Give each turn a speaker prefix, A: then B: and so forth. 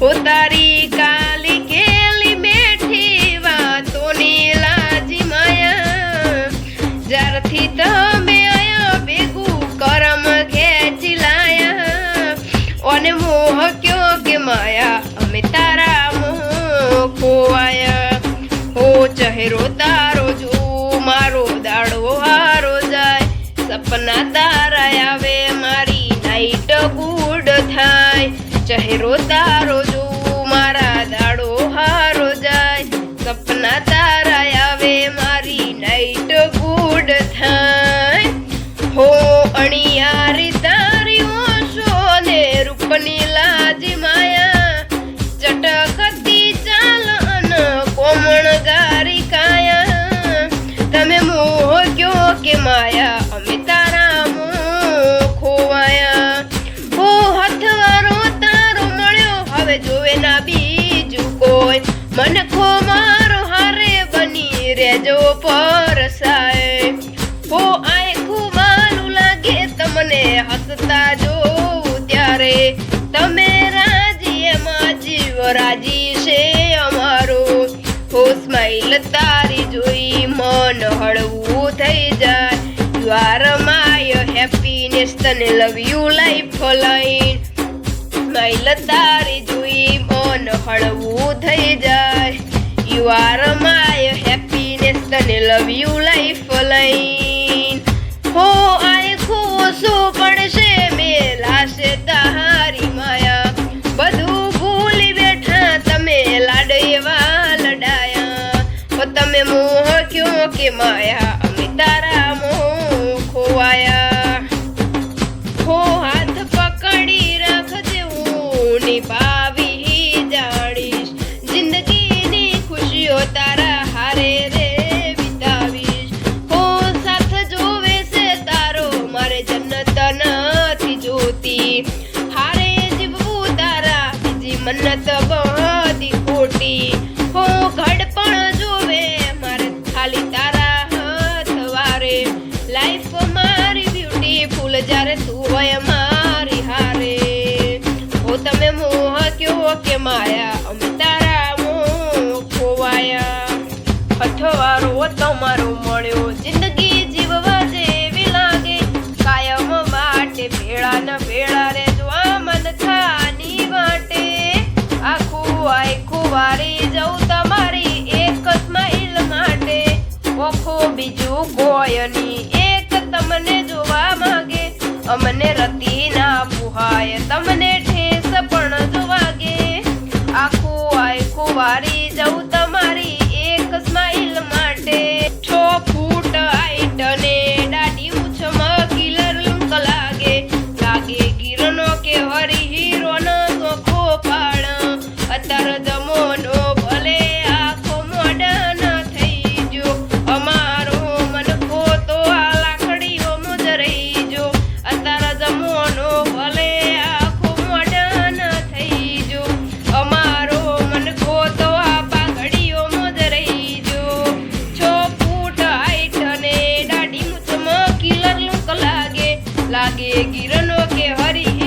A: હો તારી કાલી કેલી બેઠી વાતોની લાજી માયા. જ્યારથી તમે આયા, ભેગું કરમ ખેંચી લાયા. અને મોહ કયો કે માયા, અમે તારા મોહ ખોવાયા. હો ચહેરો તારો જો, મારો દાડો હારો જાય. સપના તારા આવે, મારી નાઈટ ગુડ થાય. ચહેરો તારો ને રૂપની લાજી માયા, ચટકતી ચાલન કોમણ ગારી કાયા. તમે મોહ ગયો કે માયા, અમે તારા મોહ ખોવાયા. હો હથવારો તારો મળ્યો, હવે જોવે ના બીજું કોઈ. મન ખો મારો, હારે બની રેજો પરસાય. હો આય ખુમાલું લાગે, તમને હસતા જોઉં હો તારી જોઈ મન હળવું થઈ જાય. યુ માય હેપીનેસ તને love you life line smile તારી જોઈ મન હળવું થઈ જાય. યુ આર માય હેપીનેસ તને લવ યુ લાઈફ લાઈન હો, આય ખોસો માયા અમે ખોવાયા હો હાથ પકડી રાખજે હું નિભાવી જાણીશ. જિંદગીની ખુશીઓ તારા હારે રે વિતાવીશ. હો સાથ જોવે છે તારો, મારે જન્નત નથી જોતી. હારે જીવવું તારા, બીજી મન્નત બધી કયો કે માયા? અમે તારા મોહ ખોવાયા. અથવારો તમારો મળ્યો. જિંદગી જીવવા જેવી લાગે. કાયમ માટે ભેળા ન ભેળા રે આ મન ખાની વાટે. આખું આખું વારી જવું તમારી એક સ્માઈલ માટે. ઓખો બીજું ગોયની એક તમને જોવા માંગે. અમને રતી ના પુહાય. તમને કિરણો કે હરી?